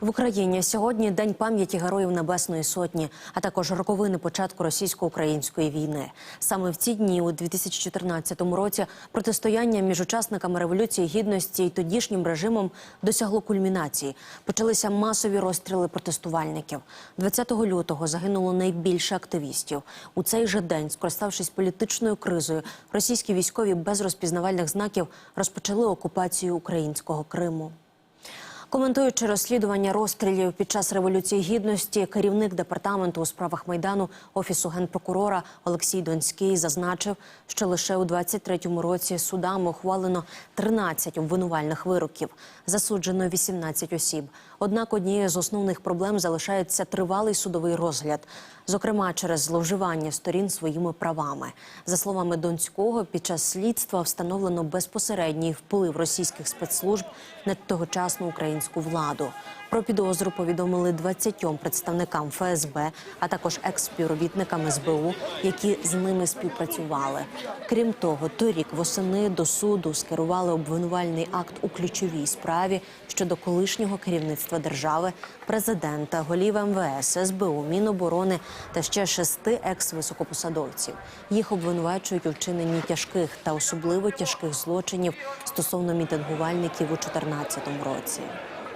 В Україні сьогодні день пам'яті героїв Небесної Сотні, а також роковини початку російсько-української війни. Саме в ці дні, у 2014 році, протистояння між учасниками революції гідності і тодішнім режимом досягло кульмінації. Почалися масові розстріли протестувальників. 20 лютого загинуло найбільше активістів. У цей же день, скориставшись політичною кризою, російські військові без розпізнавальних знаків розпочали окупацію українського Криму. Коментуючи розслідування розстрілів під час революції гідності, керівник департаменту у справах майдану офісу генпрокурора Олексій Донський зазначив, що лише у 23-му році судами ухвалено 13 обвинувальних вироків, засуджено 18 осіб. Однак однією з основних проблем залишається тривалий судовий розгляд, зокрема через зловживання сторін своїми правами. За словами Донського, під час слідства встановлено безпосередній вплив російських спецслужб на тогочасну українську владу. Про підозру повідомили 20 представникам ФСБ, а також екс-співробітникам СБУ, які з ними співпрацювали. Крім того, торік восени до суду скерували обвинувальний акт у ключовій справі щодо колишнього керівництва держави, президента, голів МВС, СБУ, Міноборони та ще шести екс-високопосадовців. Їх обвинувачують у вчиненні тяжких та особливо тяжких злочинів стосовно мітингувальників у 2014 році.